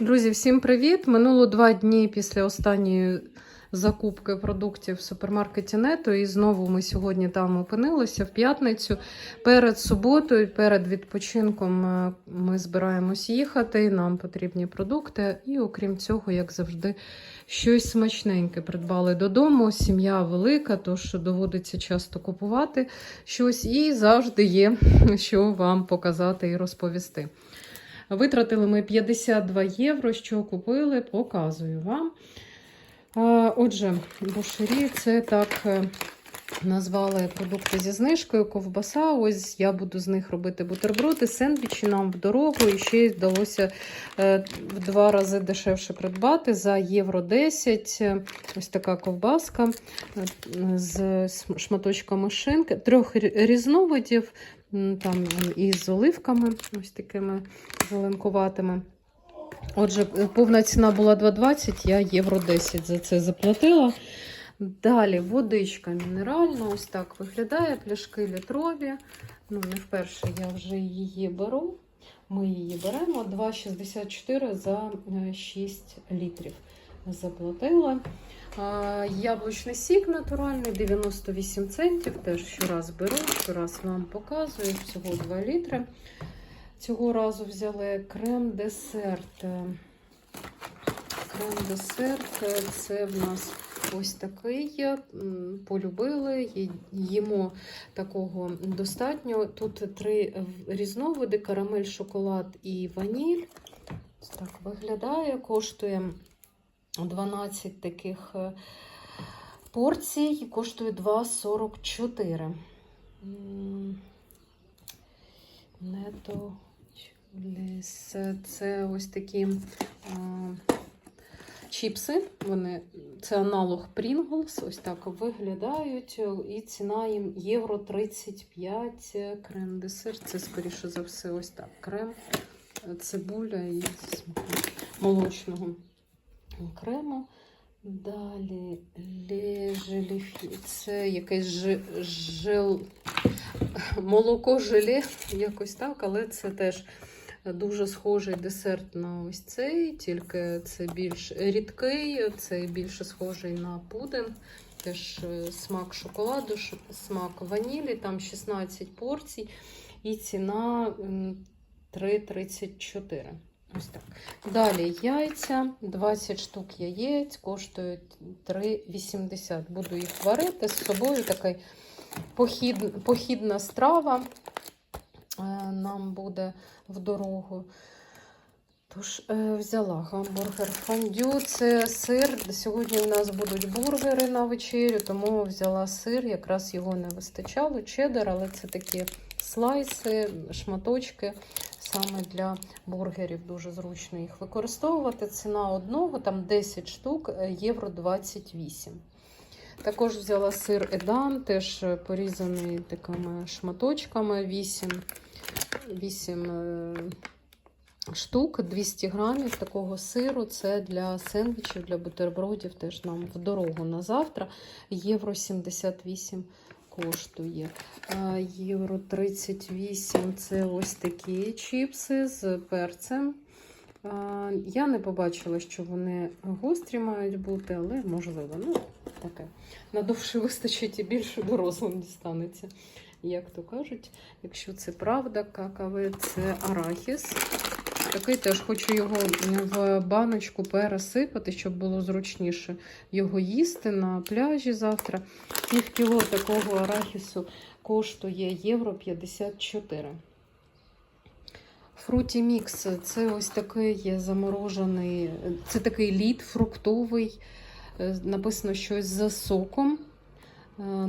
Друзі, всім привіт! Минуло два дні після останньої закупки продуктів в супермаркеті Нето. І знову ми сьогодні там опинилися в п'ятницю. Перед суботою, перед відпочинком е, ми збираємось їхати. Нам потрібні продукти. І окрім цього, як завжди, щось смачненьке придбали додому. Сім'я велика, тож доводиться часто купувати щось, і завжди є що вам показати і розповісти. Витратили ми 52 євро, що купили, показую вам. Отже, бушері це так е, назвали продукти зі знижкою, ковбаса. Ось я буду з них робити бутерброди, сендвічі нам в дорогу. І ще вдалося е, в два рази дешевше придбати за євро 10. Е, Ось така ковбаска е, з шматочками шинки, трьох різновидів. Там і з оливками, ось такими зеленкуватими. Отже, е, повна ціна була 2,20, я євро 10 за це заплатила. Далі водичка мінеральна, ось так виглядає. Пляшки літрові. Ну, не вперше я вже її беру. Ми її беремо 2,64 за е, 6 літрів. Заплатила. Яблучний сік натуральний, 98 центів. Теж щораз беру, щораз вам показую. Всього 2 літри. Цього разу взяли крем-десерт. Крем-десерт це в нас ось такий. Полюбили, їмо такого достатньо. Тут три різновиди: карамель, шоколад і ваніль. Ось так виглядає, коштує 12 таких е, порцій, коштує 2,44. М, Нето ліс. Це ось такі а, чіпси. Вони, це аналог Pringles, ось так виглядають. І ціна їм євро 35 крем десерт. Це, скоріше за все, ось так. Крем, цибуля і молочного крему. Далі лежеліфі. Це якесь ж, жел, молоко желе, якось так, але це теж дуже схожий десерт на ось цей, тільки це більш рідкий, це більше схожий на пудинг. Теж е, смак шоколаду, смак ванілі, там 16 порцій, і ціна 3,34. Ось так. Далі яйця, 20 штук яєць, коштують 3,80. Буду їх варити з собою. Така похід, похідна страва е, нам буде в дорогу. Тож, е, взяла гамбургер фондю, це сир. Сьогодні у нас будуть бургери на вечерю, тому взяла сир, якраз його не вистачало. Чеддер, але це такі слайси, шматочки. Саме для бургерів дуже зручно їх використовувати. Ціна одного, там 10 штук, е, євро 28. Також взяла сир Едан, теж порізаний такими шматочками 8, 8 е, штук, 200 грамів такого сиру. Це для сендвічів, для бутербродів, теж нам в дорогу на завтра. Євро 78 коштує. Євро 38 це ось такі чіпси з перцем. Я не побачила, що вони гострі мають бути, але можливо. Ну, таке. Надовше вистачить і більше дорослим дістанеться. Як то кажуть, якщо це правда, какаве це арахіс. Такий теж хочу його в баночку пересипати, щоб було зручніше його їсти на пляжі завтра. Пів кіло такого арахісу коштує євро 54. Фруті мікс це ось такий заморожений, це такий лід фруктовий. Е, Написано щось за соком. Е,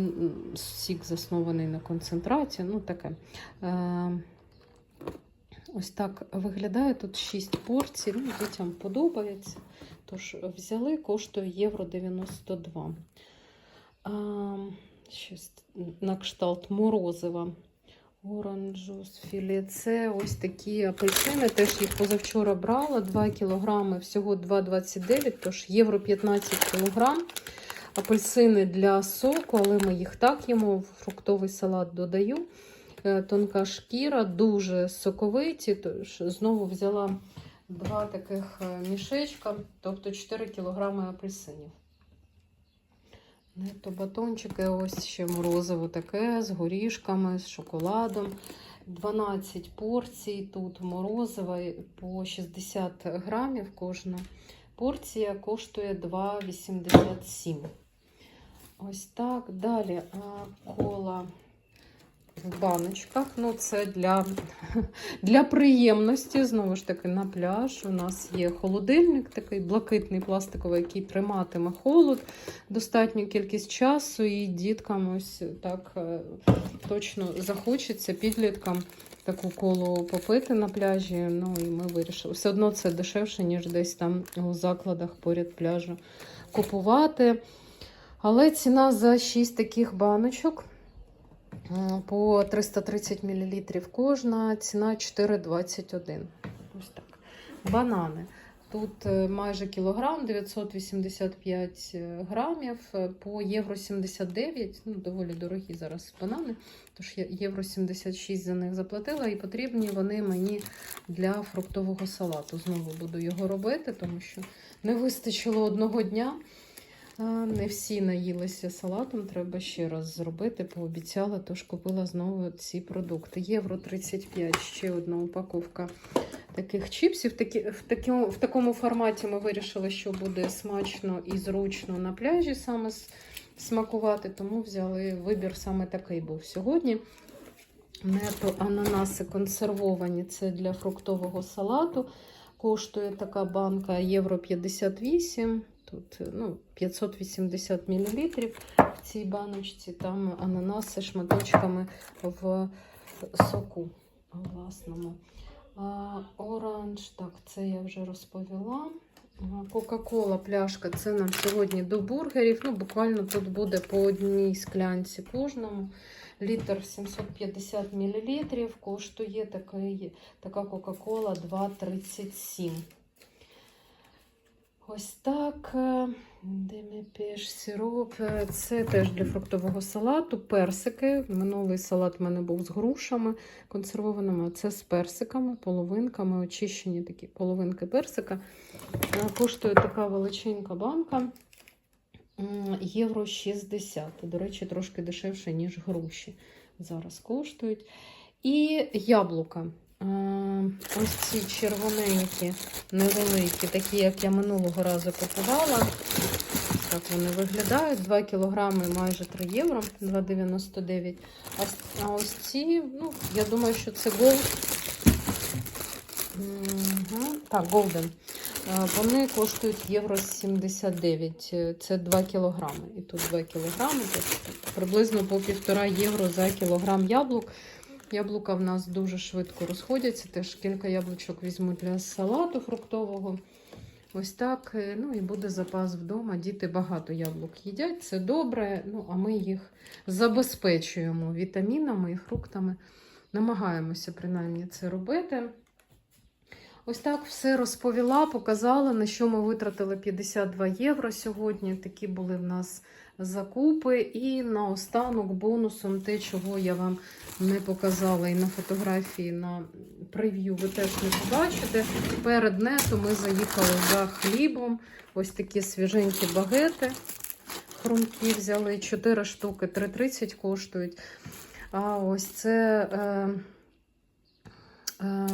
Сік заснований на концентраті. Ну, таке. Ось так виглядає. Тут 6 порцій. Ну, дітям подобається. Тож взяли, коштує євро 92. А, щось на кшталт морозива. Оранжус, філе. Це ось такі апельсини. Теж їх позавчора брала. 2 кг, всього 2,29, тож євро 15 кг. Апельсини для соку, але ми їх так їмо, фруктовий салат додаю. Тонка шкіра, дуже соковиті. Тож знову взяла два таких е, мішечка, тобто 4 кілограми апельсинів. Нетто батончики, ось ще морозиво таке з горішками, з шоколадом. 12 порцій тут морозива по 60 грамів кожна. Порція коштує 2,87. Ось так. Далі кола в баночках. Ну, це для, для приємності. Знову ж таки, на пляж. У нас є холодильник, такий блакитний пластиковий, який триматиме холод достатню кількість часу, і діткам ось так е, точно захочеться підліткам таку колу попити на пляжі. Ну і ми вирішили. Все одно це дешевше, ніж десь там у закладах поряд пляжу купувати. Але ціна за 6 таких баночок по 330 мл кожна, ціна 4,21. Ось так. Банани. Тут е, майже кілограм, 985 грамів, е, по євро 79, ну, доволі дорогі зараз банани, тож я євро 76 за них заплатила, і потрібні вони мені для фруктового салату. Знову буду його робити, тому що не вистачило одного дня. Не всі наїлися салатом, треба ще раз зробити, пообіцяла, тож купила знову ці продукти. Євро 35, ще одна упаковка таких чіпсів. Такі, в, такому, в такому форматі ми вирішили, що буде смачно і зручно на пляжі саме смакувати, тому взяли вибір саме такий був сьогодні. Нето ананаси консервовані, це для фруктового салату. Коштує така банка євро 58. Тут ну, 580 мл в цій баночці. Там ананаси шматочками в соку власному. Оранж, так, це я вже розповіла. Кока-кола пляшка це нам сьогодні до бургерів. Ну, буквально тут буде по одній склянці кожному. Літр 750 мл. Коштує такий, така Кока-кола 2,37. Ось так. е, Деміпеш, сироп. Е, Це теж для фруктового салату. Персики. Минулий салат в мене був з грушами консервованими. Це з персиками, половинками, очищені такі половинки персика. Е, Коштує така величенька банка. Євро 60. До речі, трошки дешевше, ніж груші. Зараз коштують. І яблука. Ось ці червоненькі, невеликі, такі, як я минулого разу купувала. Так вони виглядають. 2 кілограми майже 3 євро, 2,99. А, ось ці, ну, я думаю, що це. Мгм. Так. Е, Вони коштують євро 79. Е, Це 2 кілограми. І тут 2 кілограми, тобто приблизно по 1,5 євро за кілограм яблук. Яблука в нас дуже швидко розходяться. Теж кілька яблучок візьму для салату фруктового. Ось так. е, Ну і буде запас вдома. Діти багато яблук їдять. Це добре. Ну, а ми їх забезпечуємо вітамінами і фруктами. Намагаємося принаймні це робити. Ось так все розповіла, показала, на що ми витратили 52 євро сьогодні. Такі були в нас закупи. І наостанок бонусом те, чого я вам не показала і на фотографії на прев'ю ви теж не побачите. Перед нету ми заїхали за хлібом. Ось такі свіженькі багети. Хрумкі взяли 4 штуки, 3,30 коштують. А ось це е, е,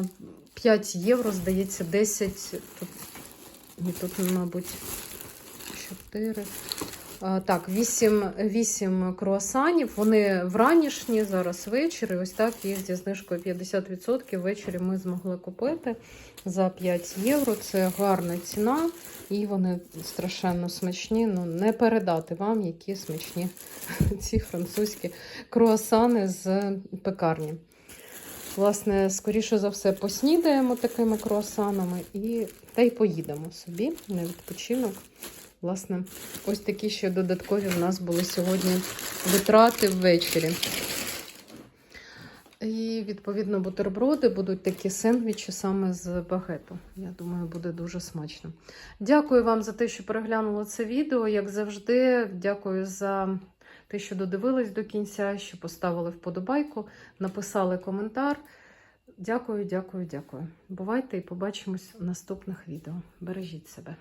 5 євро, здається, 10. Тут, ні, тут, мабуть, 4. А, Так, 8, 8 круасанів. Вони вранішні, зараз ввечері. Ось так їх зі знижкою 50% ввечері ми змогли купити за 5 євро. Це гарна ціна. І вони страшенно смачні. Ну, не передати вам, які смачні ці французькі круасани з пекарні. Власне, скоріше за все, поснідаємо такими круасанами і та й поїдемо собі на відпочинок. Власне, ось такі ще додаткові в нас були сьогодні витрати ввечері. І, відповідно, бутерброди будуть такі сендвічі саме з багету. Я думаю, буде дуже смачно. Дякую вам за те, що переглянули це відео. Як завжди, дякую за те, що додивились до кінця, що поставили вподобайку, написали коментар. Дякую, дякую, дякую. Бувайте і побачимось в наступних відео. Бережіть себе.